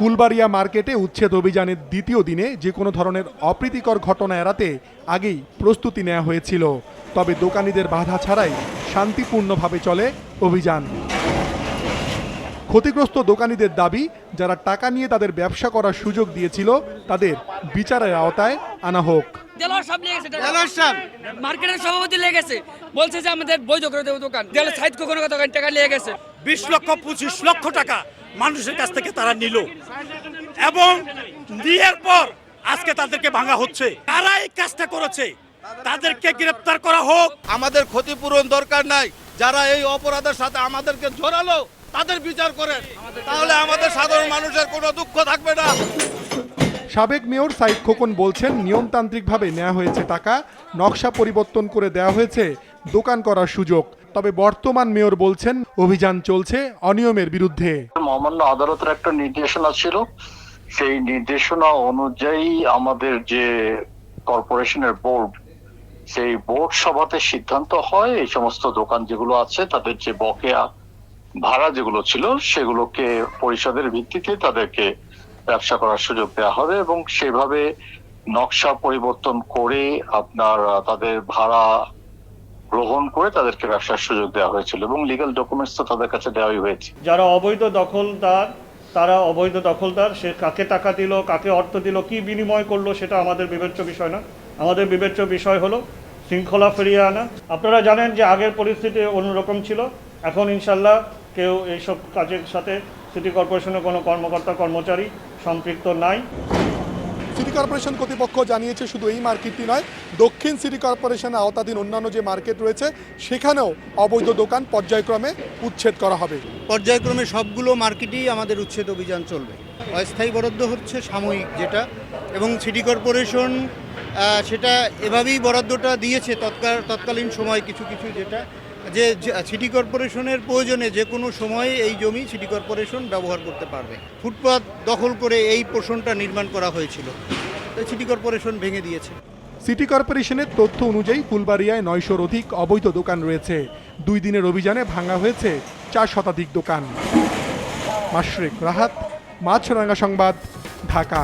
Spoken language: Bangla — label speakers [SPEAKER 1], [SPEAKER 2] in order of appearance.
[SPEAKER 1] ফুলবাড়িয়া মার্কেটে উচ্ছেদ অভিযানের দ্বিতীয় দিনে যে কোনো ধরনের অপ্রীতিকর ঘটনা এড়াতে আগেই প্রস্তুতি নেওয়া হয়েছিল। তবে দোকানীদের বাধা ছাড়াই শান্তিপূর্ণভাবে চলে অভিযান। ক্ষতিগ্রস্ত দোকানীদের দাবি যারা টাকা নিয়ে তাদের ব্যবসা করার সুযোগ দিয়েছিল তাদের বিচারের আওতায় আনা হোক।
[SPEAKER 2] দেলোয়ার লেগেছে মার্কেটের সভাপতি লেগেছে বলছে যে আমাদের বৈধ করে দেবো দোকান। দেলোয়ার সাইড কোনো দোকান টাকা লেগে গেছে।
[SPEAKER 3] বিশ লক্ষ পঁচিশ লক্ষ টাকা। মানুষের কাছ থেকে তারা নিল। এবং নিয়ের পর আজকে তাদেরকে ভাঙা হচ্ছে। তারা এই কাজটা করেছে। তাদেরকে গ্রেপ্তার করা হোক।
[SPEAKER 4] আমাদের ক্ষতিপূরণ দরকার নাই। যারা এই অপরাধের সাথে আমাদেরকে জড়ালো তাদের বিচার করেন। তাহলে আমাদের সাধারণ মানুষের কোনো দুঃখ থাকবে না।
[SPEAKER 1] সাবেক মেয়র সাইদ খোকন বলছেন নিয়মতান্ত্রিকভাবে নেওয়া হয়েছে টাকা নকশা পরিবর্তন করে দেওয়া হয়েছে দোকান করার সুযোগ। তবে বর্তমান মেয়র বলছেন অভিযান চলছে অনিয়মের বিরুদ্ধে।
[SPEAKER 5] মহামান্য আদালতের একটা নির্দেশনা ছিল। সেই নির্দেশনা অনুযায়ী আমাদের যে কর্পোরেশনের বোর্ড, সেই বোর্ড সভাতে সিদ্ধান্ত হয়, এই সমস্ত দোকান যেগুলো আছে, তাদের যে বকেয়া ভাড়া যেগুলো ছিল, সেগুলোকে পরিষদের ভিত্তিতে তাদেরকে ব্যবসা করার সুযোগ দেওয়া হবে এবং সেভাবে নকশা পরিবর্তন করে আপনার, তাদের ভাড়া গ্রহণ করে তাদেরকে ব্যবসার সুযোগ দেওয়া হয়েছিল এবং লিগ্যাল ডকুমেন্টস তো তাদের কাছে দেওয়াই হয়েছে।
[SPEAKER 6] যারা অবৈধ দখলদার, তারা অবৈধ দখলদার, সে কাকে টাকা দিল, কাকে অর্থ দিল, কি বিনিময় করল সেটা আমাদের বিবেচ্য বিষয় না। আমাদের বিবেচ্য বিষয় হলো শৃঙ্খলা ফিরিয়ে আনা। আপনারা জানেন যে আগের পরিস্থিতি অন্যরকম ছিল। এখন ইনশাল্লাহ কেউ এইসব কাজের সাথে সিটি কর্পোরেশনের কোনো কর্মকর্তা, কর্মচারী সম্পৃক্ত নাই।
[SPEAKER 1] সিটি কর্পোরেশন কর্তৃপক্ষ জানিয়েছে শুধু এই মার্কেটটি নয়, দক্ষিণ সিটি কর্পোরেশনের আওতাধীন অন্যান্য যে মার্কেট রয়েছে, সেখানেও অবৈধ দোকান পর্যায়ক্রমে উচ্ছেদ করা হবে।
[SPEAKER 7] পর্যায়ক্রমে সবগুলো মার্কেটেই আমাদের উচ্ছেদ অভিযান চলবে। অস্থায়ী বরাদ্দ হচ্ছে সাময়িক যেটা, এবং সিটি কর্পোরেশন সেটা এভাবেই বরাদ্দটা দিয়েছে তৎকাল, তৎকালীন সময় কিছু কিছু যেটা যে সিটি কর্পোরেশনের প্রয়োজনে যে কোনো সময়ে এই জমি সিটি কর্পোরেশন ব্যবহার করতে পারবে। ফুটপাত দখল করে এই পোষণটা নির্মাণ করা হয়েছিল। সিটি কর্পোরেশন ভেঙে দিয়েছে।
[SPEAKER 1] সিটি কর্পোরেশনের তথ্য অনুযায়ী ফুলবাড়িয়ায় নয়শোর অধিক অবৈধ দোকান রয়েছে। দুই দিনের অভিযানে ভাঙা হয়েছে চার শতাধিক দোকান। মাশরেক রাহাত, মাছরাঙ্গা সংবাদ, ঢাকা।